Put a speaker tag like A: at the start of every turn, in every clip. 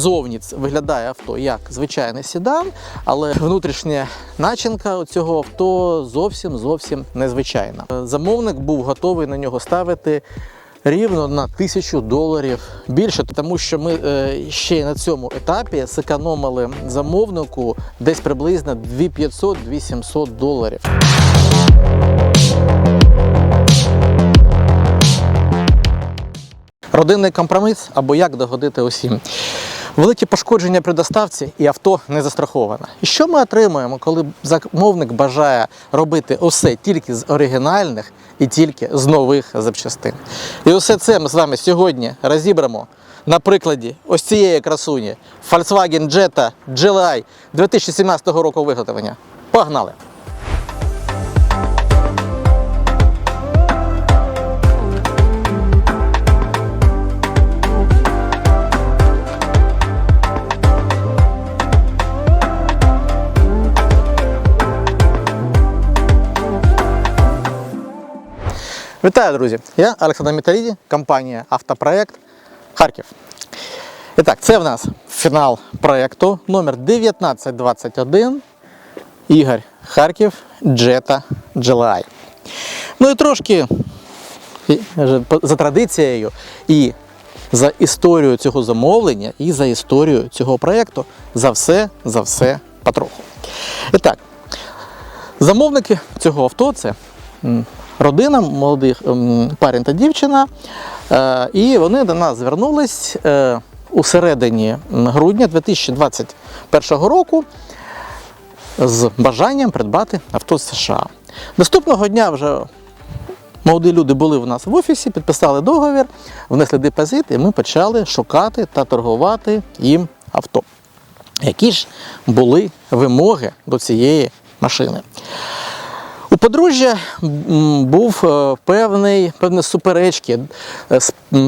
A: Зовні виглядає авто як звичайний седан, але внутрішня начинка цього авто зовсім зовсім незвичайна. Замовник був готовий на нього ставити рівно на тисячу доларів більше, тому що ми е, ще й на цьому етапі зекономили замовнику десь приблизно 2500-2700 доларів. Родинний компроміс або як догодити усім. Великі пошкодження при доставці і авто не застраховане. І що ми отримуємо, коли замовник бажає робити усе тільки з оригінальних і тільки з нових запчастин? І усе це ми з вами сьогодні розібремо на прикладі ось цієї красуні Volkswagen Jetta GLI 2017 року виготовлення. Погнали! Вітаю, друзі! Я Олександр Міталіді, компанія Автопроект Харків. І так, це в нас фінал проєкту номер 1921 Ігор Харків Jetta GLI. Ну і трошки за традицією і за історією цього замовлення, і за історією цього проєкту за все, за все потроху. І так, Замовники цього авто це родина молодих м, парень та дівчина. Е, І вони до нас звернулись е, у середині грудня 2021 року з бажанням придбати авто з США. Наступного дня вже молоді люди були в нас в офісі, підписали договір, внесли депозит, і ми почали шукати та торгувати їм авто. Які ж були вимоги до цієї машини? Подружжя був е, певний, певні суперечки е,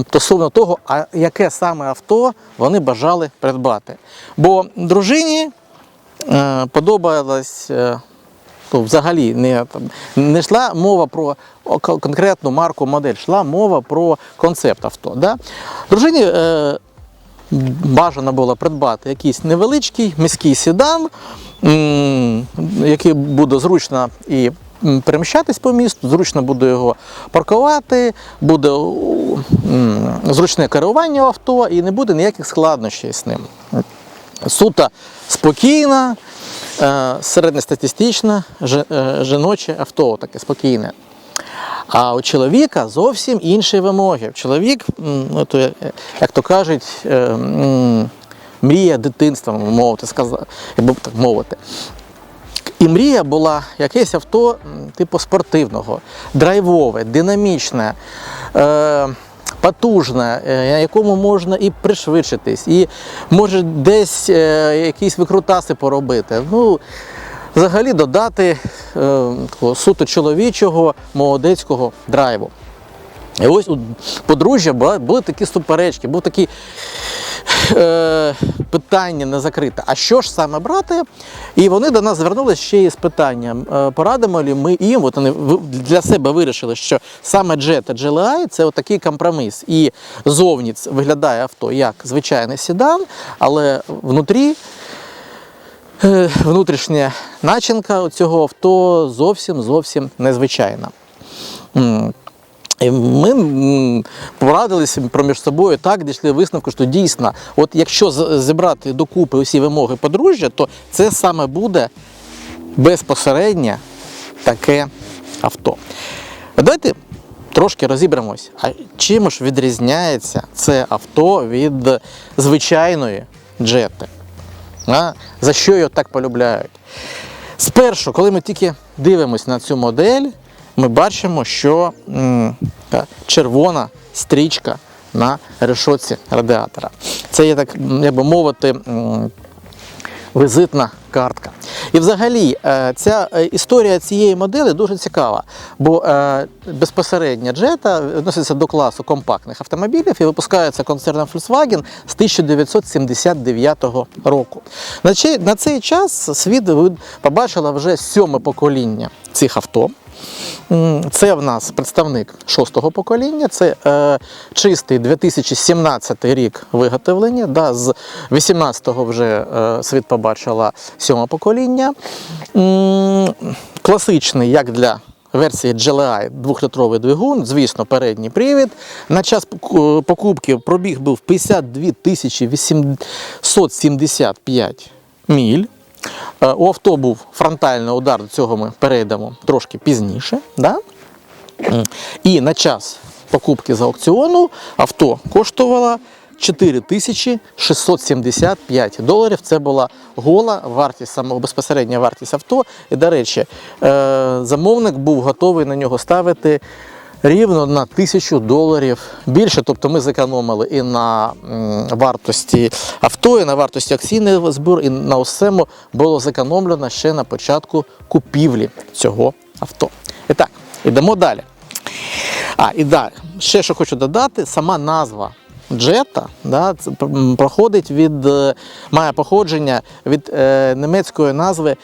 A: стосовно того, а яке саме авто вони бажали придбати. Бо дружині е, подобалось. Ну, взагалі не, там, не йшла мова про конкретну марку модель, йшла мова про концепт авто. Да? Дружині бажано було придбати якийсь невеличкий міський седан, який буде зручно і переміщатись по місту, зручно буде його паркувати, буде зручне керування авто і не буде ніяких складнощів з ним. Суто спокійна, е, середньостатистичне жи- е, жіноче авто, таке спокійне. А у чоловіка зовсім інші вимоги. Чоловік, ну, як то кажуть, е, м, мрія дитинства, мовити, сказа- якби так мовити. І мрія була якесь авто типу спортивного, драйвове, динамічне, е, потужне, е, на якому можна і пришвидшитись, і може десь е, якісь викрутаси поробити. Ну, взагалі додати е, такого суто чоловічого молодецького драйву. І ось у подружжя були, були такі суперечки, був такий е, питання не закрите. А що ж саме брати? І вони до нас звернулися ще із питанням, е, порадимо ли ми їм, от вони для себе вирішили, що саме Jetta GLI – це отакий компроміс. І зовні виглядає авто як звичайний седан, але внутрі е, внутрішня начинка цього авто зовсім зовсім незвичайна. І Ми порадилися проміж собою так, дійшли висновку, що дійсно, от якщо зібрати докупи усі вимоги подружжя, то це саме буде безпосередньо таке авто. Давайте трошки розібремось, а чим ж відрізняється це авто від звичайної джети? А? За що його так полюбляють? Спершу, коли ми тільки дивимося на цю модель, ми бачимо, що червона стрічка на решотці радіатора. Це є так, як би мовити, візитна картка. І взагалі е, ця е, історія цієї моделі дуже цікава, бо е, безпосередньо Jetta відноситься до класу компактних автомобілів і випускається концерном Volkswagen з 1979 року. На цей, час світ побачила вже сьоме покоління цих авто. Це в нас представник шостого покоління, це е, чистий 2017 рік виготовлення. Да, з 18-го вже е, світ побачила сьоме покоління. Класичний, як для версії GLI, двохлітровий двигун, звісно, передній привід. На час покупки пробіг був 52 тисячі 875 міль. Е, У авто був фронтальний удар, до цього ми перейдемо трошки пізніше. Да? І на час покупки з аукціону авто коштувало 4675 доларів. Це була гола вартість, безпосередня вартість авто. І, до речі, е, замовник був готовий на нього ставити рівно на тисячу доларів більше. Тобто ми зекономили і на вартості авто, і на вартості акційного збору, і на усьому було зекономлено ще на початку купівлі цього авто. І так, ідемо далі. А, і далі, ще що хочу додати, сама назва джета да, проходить від, е, має походження від е, німецької назви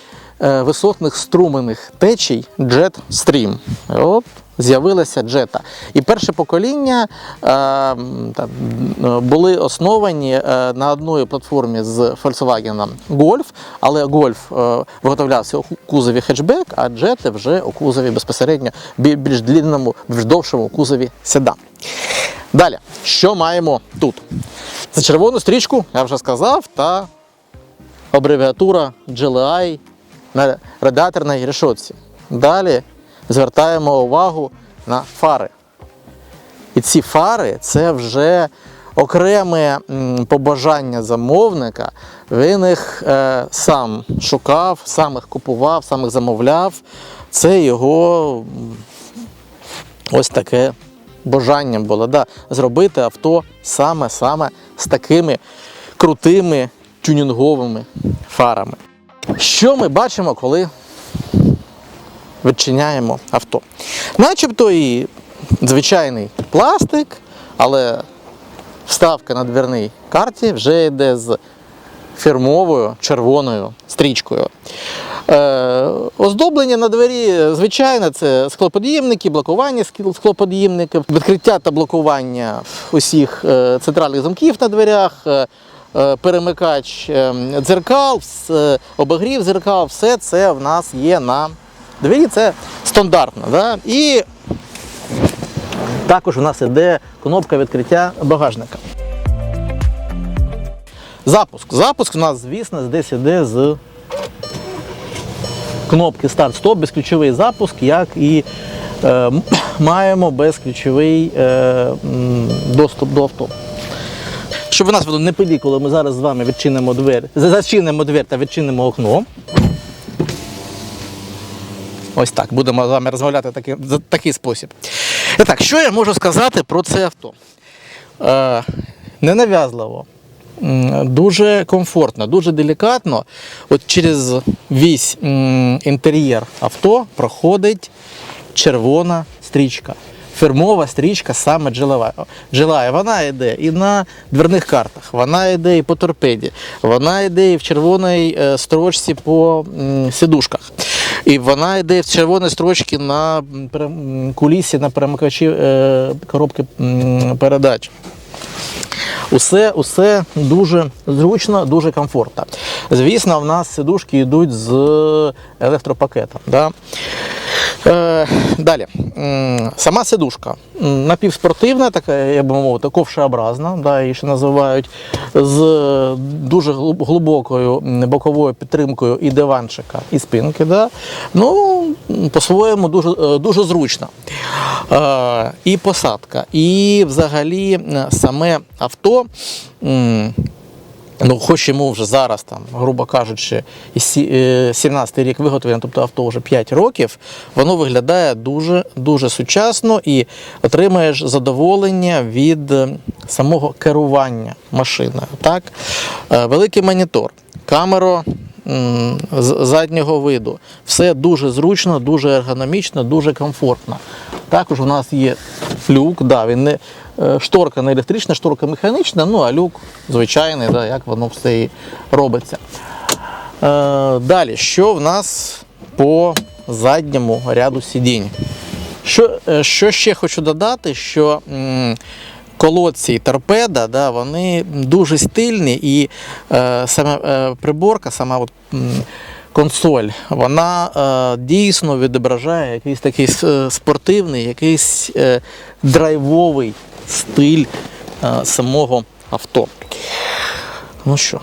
A: е, висотних струмених течій Jet Stream. От з'явилася джета. І перше покоління е, там, були основані е, на одній платформі з Volkswagen Golf, але Golf е, виготовлявся у кузові хетчбек, а джети вже у кузові безпосередньо бі- більш длинному, більш довшому кузові седан. Далі, що маємо тут? Це червону стрічку, я вже сказав, та абревіатура GLI на радіаторній решетці. Далі звертаємо увагу на фари. І ці фари це вже окреме побажання замовника. Він їх е, сам шукав, сам їх купував, сам їх замовляв. Це його ось таке бажання було. Да, зробити авто саме-саме з такими крутими тюнінговими фарами. Що ми бачимо, коли відчиняємо авто? Начебто і звичайний пластик, але вставка на дверній карті вже йде з фірмовою червоною стрічкою. Е, оздоблення на двері, звичайно, це склопод'ємники, блокування ск- склопод'ємників, відкриття та блокування усіх е, центральних замків на дверях, е, е, перемикач е, дзеркал, обігрів дзеркал, все це в нас є на двері, це стандартно. Да? І також у нас іде кнопка відкриття багажника. Запуск. Запуск у нас, звісно, десь іде з кнопки старт-стоп, безключовий запуск, як і е, маємо безключовий е, доступ до авто. Щоб у нас було не пилі, коли ми зараз з вами відчинимо двері, зачинимо двері та відчинимо окно. Ось так, будемо з вами розмовляти таки, такий спосіб. І так, що я можу сказати про це авто? Е, ненав'язливо, дуже комфортно, дуже делікатно. От через весь інтер'єр авто проходить червона стрічка. Фірмова стрічка саме. Джелая. Вона йде і на дверних картах, вона йде і по торпеді, вона йде і в червоній е, строчці по сідушках. І вона йде в червоній строчці на кулісі на перемикачі е, коробки передач. Усе, усе дуже зручно, дуже комфортно. Звісно, в нас сидушки йдуть з електропакетом. Да? Е, далі. Сама сидушка напівспортивна, така, я би мовити, ковшеобразна, да, її ще називають, з дуже глиб- глибокою боковою підтримкою і диванчика, і спинки. Да? Ну, по-своєму дуже, е, дуже зручно. Е, І посадка, і взагалі саме авто. Ну, хоч йому вже зараз, там, грубо кажучи, і е, 17-й рік виготовлення, тобто авто вже 5 років, воно виглядає дуже дуже сучасно і отримаєш задоволення від е, самого керування машиною. Так? Е, Великий монітор, камера заднього виду. Все дуже зручно, дуже ергономічно, дуже комфортно. Також у нас є люк, да, він не е, шторка не електрична, шторка механічна, ну а люк звичайний, да, як воно все і робиться. Е, далі, що в нас по задньому ряду сидінь. Що, е, що ще хочу додати, що м, колодці і торпеда, да, вони дуже стильні і е, саме е, приборка, сама от, м, консоль, вона е, дійсно відображає якийсь такий е, спортивний, якийсь е, драйвовий стиль самого авто. Ну що,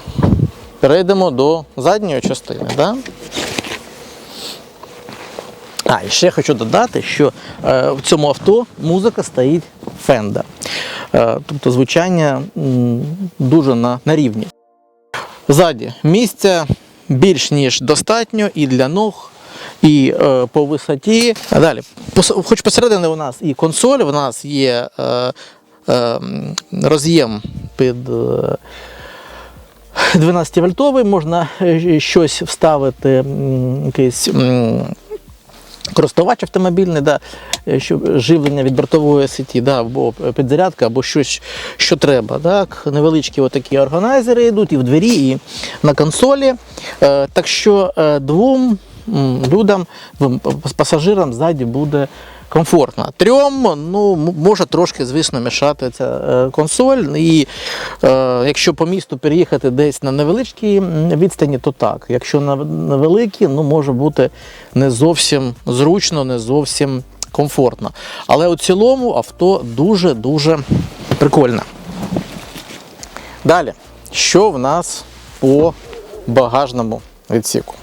A: перейдемо до задньої частини. Да? А, і ще хочу додати, що е, в цьому авто музика стоїть Fender. Е, тобто звучання м, дуже на, на рівні. Ззаді місця більш ніж достатньо і для ног, і е, по висоті. Далі, хоч посередині у нас і консоль, у нас є е, е, роз'єм під. Е, 12 вольтовий, можна е, щось вставити, якийсь користувач автомобільний, да, е, щоб живлення від бортової сеті, да, або підзарядка, або щось, що треба. Так. Невеличкі отакі органайзери йдуть і в двері, і на консолі. Е, так що е, двом людям, пасажирам ззаді буде комфортно. Трьом ну, може трошки, звісно, мішати ця е, консоль. І е, якщо по місту переїхати десь на невеличкій відстані, то так. Якщо на, великій, ну може бути не зовсім зручно, не зовсім комфортно. Але у цілому авто дуже-дуже прикольне. Далі, що в нас по багажному відсіку?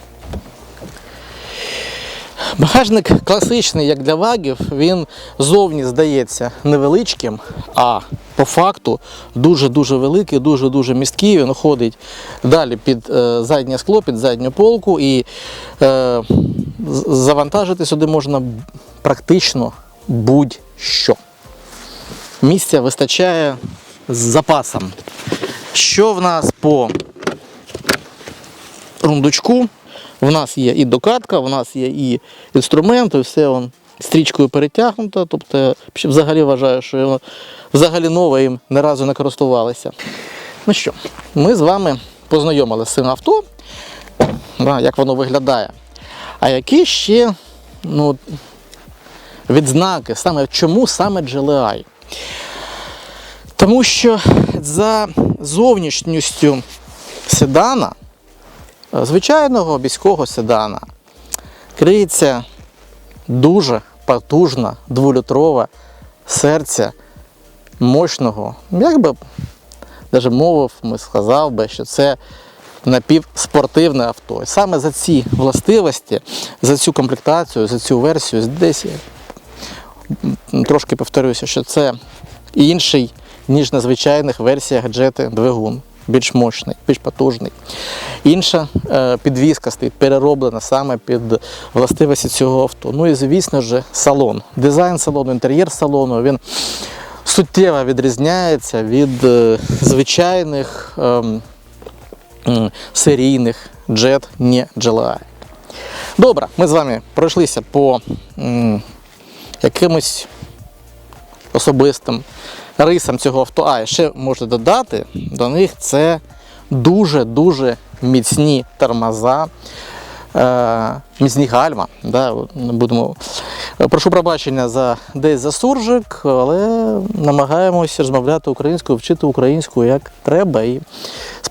A: Багажник класичний, як для вагів, він зовні здається невеличким, а по факту дуже-дуже великий, дуже-дуже місткий. Він ходить далі під е, заднє скло, під задню полку, і е, завантажити сюди можна практично будь-що. Місця вистачає з запасом. Що в нас по рундучку? В нас є і докатка, в нас є і інструменти, все он стрічкою перетягнуто. Тобто взагалі вважаю, що його взагалі нове їм ні разу не користувалися. Ну що, ми з вами познайомилися з цим авто, як воно виглядає. А які ще ну, відзнаки, саме чому саме GLI? Тому що за зовнішністю седана, звичайного міського седана, криється дуже потужна дволітрове серце мощного, як би навіть мовив, ми сказав би, що це напівспортивне авто. І саме за ці властивості, за цю комплектацію, за цю версію, десь я трошки повторюся, що це інший, ніж на звичайних версіях джети двигун. Більш мощний, більш потужний. Інша е, підвізка стоїть перероблена саме під властивості цього авто. Ну і звісно ж, салон. Дизайн салону, інтер'єр салону він суттєво відрізняється від е, звичайних ем, серійних джет не GLI. Добре, ми з вами пройшлися по м, якимось особистим рисам цього авто. А, ще можна додати, до них це дуже-дуже міцні тормоза, е, міцні гальма. Да, будемо. Прошу пробачення за десь за суржик, але намагаємося розмовляти українською, вчити українську як треба. І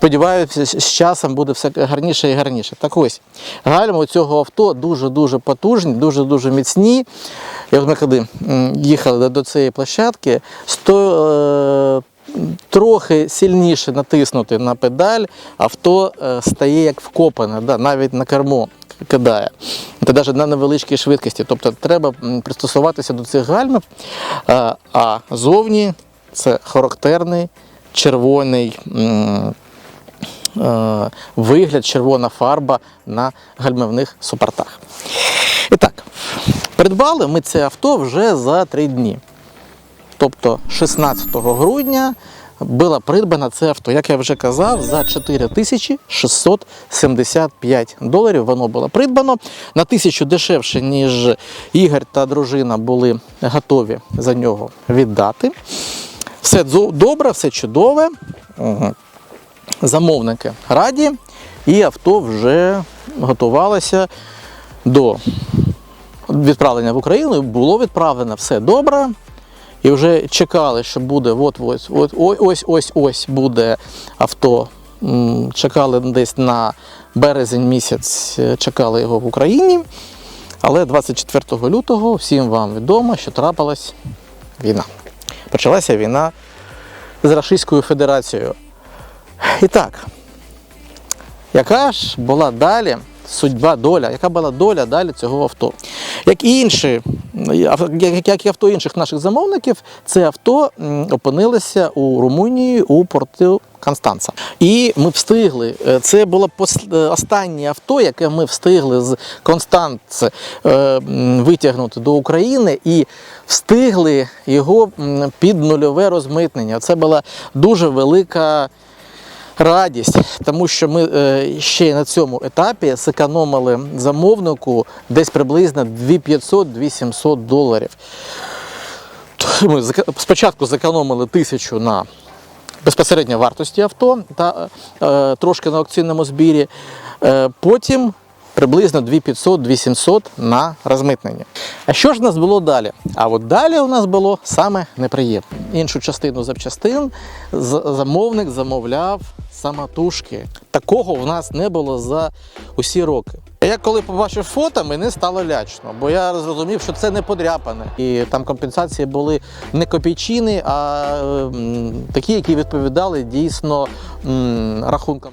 A: сподіваюся, з часом буде все гарніше і гарніше. Так ось, гальма у цього авто дуже-дуже потужні, дуже-дуже міцні. От ми коли їхали до- цієї площадки, сто, е, трохи сильніше натиснути на педаль, авто е, стає як вкопане, да, навіть на кермо кидає. Це навіть на невеличкій швидкості. Тобто треба пристосуватися до цих гальмів, а, а зовні це характерний червоний. Е, Вигляд, червона фарба на гальмівних супортах. І так, придбали ми це авто вже за три дні. Тобто 16 грудня було придбано це авто, як я вже казав, за 4675 доларів воно було придбано. На тисячу дешевше, ніж Ігор та дружина були готові за нього віддати. Все добре, все чудове. Замовники раді, і авто вже готувалося до відправлення в Україну, було відправлено все добре. І вже чекали, що буде от ось от ось ось ось буде авто. Чекали десь на березень місяць, е, чекали його в Україні. Але 24 лютого всім вам відомо, що трапилась війна. Почалася війна з Російською Федерацією. І так, яка ж була далі судьба, доля, яка була доля далі цього авто? Як і інші, як, і авто інших наших замовників, це авто опинилося у Румунії у порту Констанца. І ми встигли. е, Це було е, останнє авто, яке ми встигли з Констанци е, витягнути до України і встигли його під нульове розмитнення. Це була дуже велика радість, тому що ми е, ще на цьому етапі зекономили замовнику десь приблизно 2500-2700 доларів. Ми спочатку зекономили тисячу на безпосередньо вартості авто та е, трошки на аукційному збірі. Е, потім приблизно 2500-2700 на розмитнення. А що ж у нас було далі? А от далі у нас було саме неприємне. Іншу частину запчастин замовник замовляв самотужки. Такого в нас не було за усі роки. Я коли побачив фото, мені стало лячно, бо я зрозумів, що це не подряпане. І там компенсації були не копійчини, а м, такі, які відповідали дійсно м, рахункам.